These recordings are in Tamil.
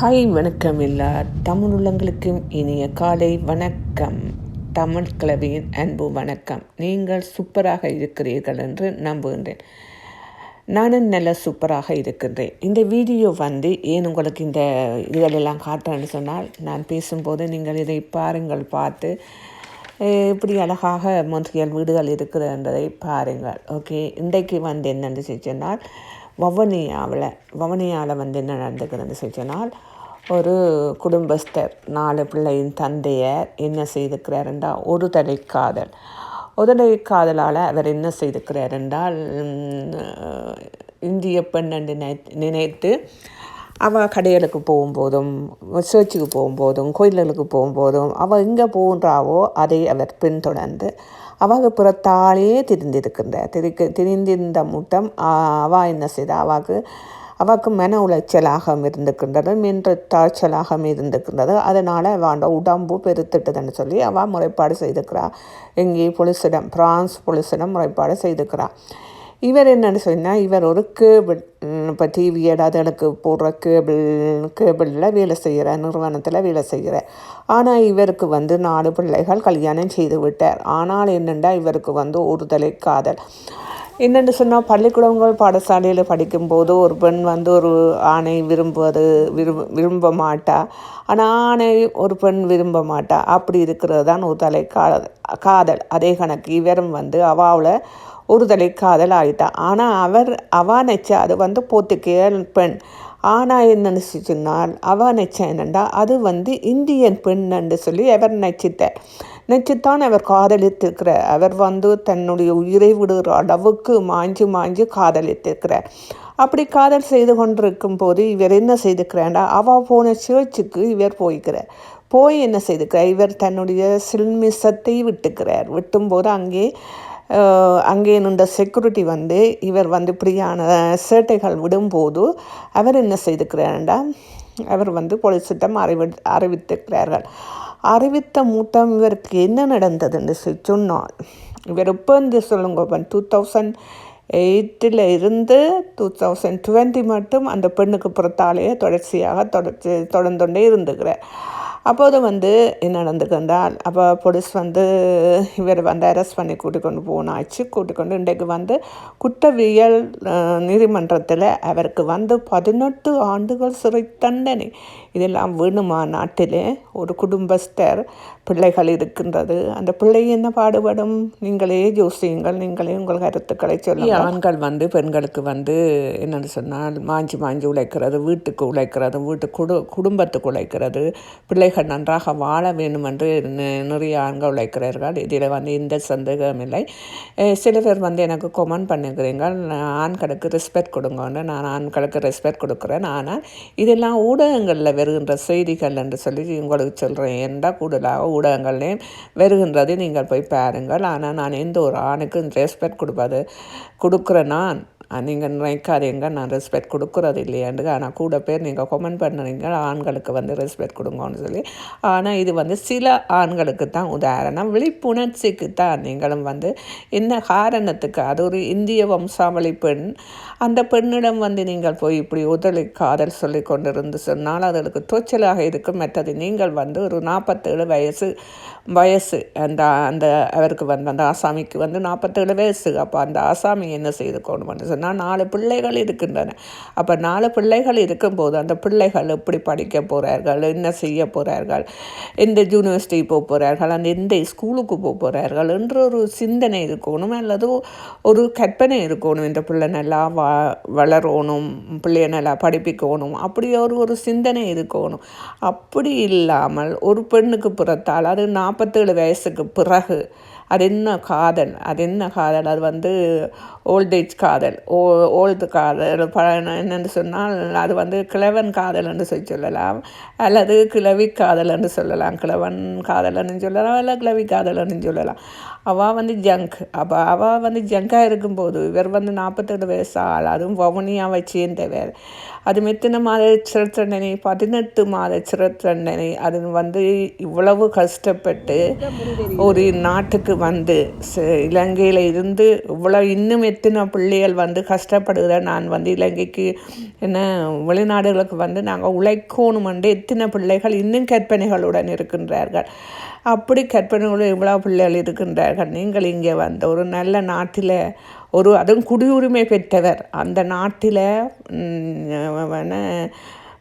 ஹாய் வணக்கம் எல்லா தமிழ் உள்ளங்களுக்கும் இனிய காலை வணக்கம். தமிழ் கிளவியின் அன்பு வணக்கம். நீங்கள் சூப்பராக இருக்கிறீர்கள் என்று நம்புகின்றேன். நானும் நல்ல சூப்பராக இருக்கின்றேன். இந்த வீடியோ வந்து ஏன் உங்களுக்கு இந்த இதுகளெல்லாம் காட்டுறேன்னு சொன்னால் நான் பேசும்போது நீங்கள் இதை பாருங்கள் பார்த்து இப்படி அழகாக மொன்றியல் வீடுகள் இருக்கிறன்றதை பாருங்கள். ஓகே இன்றைக்கு வந்து என்னென்னு சொன்னால் வவனியாவில் வவனியாவில் வந்து என்ன நடந்துக்கிறதுன்னு சொன்னால் ஒரு குடும்பஸ்தர் நாலு பிள்ளையின் தந்தையர் என்ன செய்திருக்கிறாருண்டா? ஒரு தடை காதல் ஒரு தடை காதலால் அவர் என்ன செய்திருக்கிறார் என்றால் இந்திய பெண் என்று நினைத்து அவள் கடைகளுக்கு போகும்போதும் சர்ச்சுக்கு போகும்போதும் கோயில்களுக்கு போகும்போதும் அவள் எங்கே போகின்றாவோ அதை அவர் பின்தொடர்ந்து அவள் புறத்தாலேயே திரிந்திருக்கின்றார். திரிக்க திரிந்திருந்த மூட்டம் அவள் என்ன செய்தா? அவக்கு மன உளைச்சலாக இருந்துக்கின்றது மின்ற தாழ்ச்சலாக இருந்திருக்கின்றது அதனால் அவன் உடம்பு பெருத்துட்டதுன்னு சொல்லி அவள் முறைப்பாடு செய்துக்கிறாள் எங்கே பொலிசிடம் பிரான்ஸ் பொலிசிடம் முறைப்பாடு செய்துக்கிறாள் இவர் என்னென்னு சொன்னால் இவர் ஒரு கேபிள் இப்போ டிவி ஏதாவது எனக்கு போடுற கேபிள் கேபிளில் வேலை செய்கிற நிறுவனத்தில் வேலை செய்கிற ஆனால் இவருக்கு வந்து நாலு பிள்ளைகள் கல்யாணம் செய்து விட்டார். ஆனால் என்னென்னா இவருக்கு வந்து ஒரு தலை காதல். என்னென்னு சொன்னால் பள்ளிக்கூடங்கள் பாடசாலையில் படிக்கும்போது ஒரு பெண் வந்து ஒரு ஆணை விரும்புவது விரும்ப விரும்ப மாட்டா. ஆனால் ஆணை ஒரு பெண் விரும்ப மாட்டா. அப்படி இருக்கிறது தான் ஒரு தலை காதல் காதல். அதே கணக்கு இவரும் வந்து அவாவில் ஒரு தலை காதல் ஆகிட்டா ஆனால் அவர் அவா நினச்ச அது வந்து போர்த்துகேயல் பெண். ஆனால் என்ன நினச்சிச்சுனால் அவா நினச்ச என்னண்டா? அது வந்து இந்தியன் பெண் என்று சொல்லி அவர் நினச்சிட்டார் நினச்சித்தான் அவர் காதலித்திருக்கிறார். அவர் வந்து தன்னுடைய உயிரை விடுகிற அளவுக்கு மாஞ்சு மாஞ்சு காதலித்திருக்கிறார். அப்படி காதல் செய்து கொண்டிருக்கும் போது இவர் என்ன செய்துக்கிறாண்டா அவள் போன சர்ச்சுக்கு இவர் போய்க்கிறார். போய் என்ன செய்துக்கிறார் இவர் தன்னுடைய சில்மிசத்தை விட்டுக்கிறார். விட்டும்போது அங்கே அங்கே நின்ற செக்யூரிட்டி வந்து இவர் வந்து இப்படியான சேட்டைகள் விடும்போது அவர் என்ன செய்திருக்கிறார்டா அவர் வந்து போலீஸிடம் அறிவி அறிவித்திருக்கிறார்கள். அறிவித்த மூட்டம் இவருக்கு என்ன நடந்ததுன்னு சொல்லி சொன்னால் இவர் இப்போ வந்து சொல்லுங்க டூ தௌசண்ட் எயிட்டில் இருந்து டூ தௌசண்ட் டுவெண்ட்டி மட்டும் அந்த பெண்ணுக்கு புறத்தாலேயே தொடர்ச்சியாக தொடர்ச்சி தொடர்ந்துட்டே இருந்துக்கிறார். அப்போது வந்து என்ன நடந்துக்கின்றால் அப்போ போலீஸ் வந்து இவர் வந்து அரெஸ்ட் பண்ணி கூட்டிக்கொண்டு போனாச்சு கூட்டிக்கொண்டு இன்றைக்கு வந்து குற்றவியல் நீதிமன்றத்தில் அவருக்கு வந்து பதினெட்டு ஆண்டுகள் சிறை தண்டனை. இதெல்லாம் வேணுமா நாட்டிலே? ஒரு குடும்பஸ்தர் பிள்ளைகள் இருக்கின்றது. அந்த பிள்ளை என்ன பாடுபடும்? நீங்களே யோசியுங்கள். நீங்களே உங்கள் கருத்துக்களை சொல்லுங்கள். ஆண்கள் வந்து பெண்களுக்கு வந்து என்னென்னு சொன்னால் மாஞ்சி மாஞ்சி உழைக்கிறது வீட்டுக்கு உழைக்கிறது வீட்டு குடு குடும்பத்துக்கு உழைக்கிறது. பிள்ளைகள் நன்றாக வாழ வேண்டும் என்று நிறைய ஆண்கள் உழைக்கிறார்கள். இதில் வந்து எந்த சந்தேகமும் இல்லை. சில பேர் வந்து எனக்கு கொமெண்ட் பண்ணுகிறீங்க ஆண்களுக்கு ரெஸ்பெக்ட் கொடுங்கன்னு. நான் ஆண்களுக்கு ரெஸ்பெக்ட் கொடுக்குறேன். ஆனால் இதெல்லாம் ஊடகங்களில் வருகின்ற செய்திகள் என்று சொல்லி உங்களுக்கு சொல்கிறேன் எந்த கூடுதலாக ஊடகங்கள்லையும் வருகின்றது. நீங்கள் போய் பாருங்கள். ஆனால் நான் எந்த ஒரு ஆணுக்கும் ரெஸ்பெக்ட் கொடுப்பது கொடுக்குறேன் நான் நீங்கள் நினைக்காதீங்க. நான் ரெஸ்பெக்ட் கொடுக்குறது இல்லையாண்டு ஆனால் கூட பேர் நீங்கள் கொமெண்ட் பண்ணுறீங்க. ஆண்களுக்கு வந்து ரெஸ்பெக்ட் கொடுங்கன்னு சொல்லி. ஆனால் இது வந்து சில ஆண்களுக்கு தான் உதாரணம். விழிப்புணர்ச்சிக்கு தான் நீங்களும் வந்து என்ன காரணத்துக்கு. அது ஒரு இந்திய வம்சாவளி பெண். அந்த பெண்ணிடம் வந்து நீங்கள் போய் இப்படி உதவி காதல் சொல்லி கொண்டிருந்து சொன்னால் அதற்கு துச்சலாக இருக்கும். மற்றது நீங்கள் வந்து ஒரு நாற்பத்தேழு வயசு வயசு அந்த அந்த அவருக்கு வந்து அந்த ஆசாமிக்கு வந்து நாற்பத்தேழு வயசு. அப்போ அந்த ஆசாமி என்ன செய்து கொண்டு வந்து சொன்னால் நாலு பிள்ளைகள் இருக்கின்றன. அப்போ நாலு பிள்ளைகள் இருக்கும்போது அந்த பிள்ளைகள் எப்படி படிக்க போகிறார்கள் என்ன செய்ய போகிறார்கள் எந்த யூனிவர்சிட்டி போக போகிறார்கள் அந்த எந்த ஸ்கூலுக்கு போக போகிறார்கள் என்ற ஒரு சிந்தனை இருக்கணும் அல்லது ஒரு கற்பனை இருக்கணும். இந்த பிள்ளை நல்லா வ வளரணும் பிள்ளைய நல்லா படிப்பிக்கணும் அப்படி ஒரு ஒரு சிந்தனை இருக்கணும். அப்படி இல்லாமல் ஒரு பெண்ணுக்கு பிறத்தால் அது நாற்பத்தேழு வயசுக்கு பிறகு அது என்ன காதல் அது என்ன காதல். அது வந்து ஓல்டேஜ் காதல். ஓ ஓல்டு காதல். ப என்னென்னு சொன்னால் அது வந்து கிழவன் காதல் என்று சொல்லி சொல்லலாம். அல்லது கிழவி காதல் என்று சொல்லலாம். கிழவன் காதல்னு சொல்லலாம். அல்ல கிழவி காதல்னு சொல்லலாம். அவள் வந்து ஜங்க் அப்போ அவள் வந்து ஜங்காக இருக்கும்போது இவர் வந்து நாற்பத்தெட்டு வயசு ஆள் அதுவும் வவுனியாக சேர்ந்தவர். அது மெத்தின மாத சிறத்தண்டனை பதினெட்டு மாத சிறத்தண்டனை அது வந்து இவ்வளவு கஷ்டப்பட்டு ஒரு நாட்டுக்கு வந்து இலங்கையில் இருந்து இவ்வளோ இன்னும் எத்தனை பிள்ளைகள் வந்து கஷ்டப்படுகிற நான் வந்து இலங்கைக்கு என்ன வெளிநாடுகளுக்கு வந்து நாங்கள் உழைக்கணுமென்று எத்தனை பிள்ளைகள் இன்னும் கற்பனைகளுடன் இருக்கின்றார்கள். அப்படி கற்பனைகளுடன் இவ்வளோ பிள்ளைகள் இருக்கின்றார்கள். நீங்கள் இங்கே வந்த ஒரு நல்ல நாட்டில் ஒரு அதுவும் குடியுரிமை பெற்றவர். அந்த நாட்டில்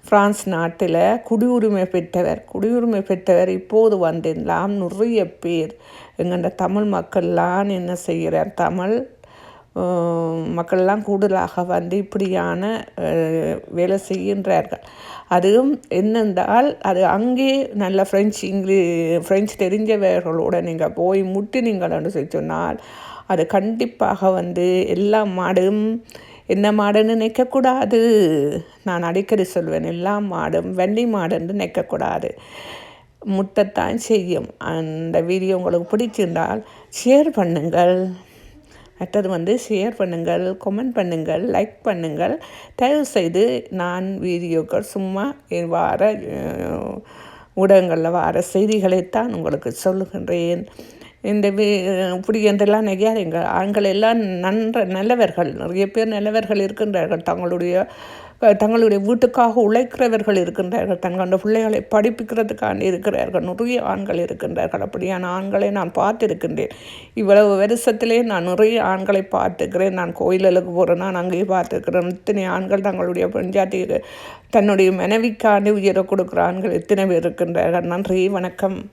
பிரான்ஸ் நாட்டில் குடியுரிமை பெற்றவர் குடியுரிமை பெற்றவர் இப்போது வந்தெல்லாம் நிறைய பேர் எங்கள்ட தமிழ் மக்கள்லாம் என்ன செய்கிறார்? தமிழ் மக்கள்லாம் கூடுதலாக வந்து இப்படியான வேலை செய்கின்றார்கள். அதுவும் என்னென்றால் அது அங்கே நல்ல ஃப்ரெஞ்சு இங்கிலீ ஃப்ரெஞ்சு தெரிஞ்சவர்களோடு நீங்கள் போய் முட்டினீங்கள் என்று சொன்னால் அது கண்டிப்பாக வந்து எல்லா மாடும் என்ன மாடுன்னு நிற்கக்கூடாது நான் அடிக்கடி சொல்வேன் எல்லா மாடும் வெள்ளி மாடுன்னு நிற்கக்கூடாது முட்டைத்தான் செய்யும். அந்த வீடியோ உங்களுக்கு பிடிச்சிருந்தால் ஷேர் பண்ணுங்கள். மற்றது வந்து ஷேர் பண்ணுங்கள் கமெண்ட் பண்ணுங்கள் லைக் பண்ணுங்கள். தயவுசெய்து நான் வீடியோக்கள் சும்மா வார ஊடகங்களில் வர செய்திகளைத்தான் உங்களுக்கு சொல்லுகின்றேன். இந்த வி இப்படி என்றெல்லாம் நெய்யாதீங்க ஆண்கள் எல்லாம் நன்ற நல்லவர்கள். நிறைய பேர் நல்லவர்கள் இருக்கின்றார்கள். தங்களுடைய தங்களுடைய வீட்டுக்காக உழைக்கிறவர்கள் இருக்கின்றார்கள். தங்களோட பிள்ளைகளை படிப்பிக்கிறதுக்காண்டி இருக்கிறார்கள். நிறைய ஆண்கள் இருக்கின்றார்கள். அப்படியான ஆண்களை நான் பார்த்துருக்கின்றேன். இவ்வளவு வருஷத்திலே நான் நிறைய ஆண்களை பார்த்துக்கிறேன் நான் கோயிலுக்கு போகிறேன் நான் அங்கேயே பார்த்துக்கிறேன் இத்தனை ஆண்கள் தங்களுடைய பஞ்சாத்தி தன்னுடைய மனைவிக்காண்டி உயர கொடுக்குற ஆண்கள் எத்தனை பேர் இருக்கின்றார்கள். நன்றி. வணக்கம்.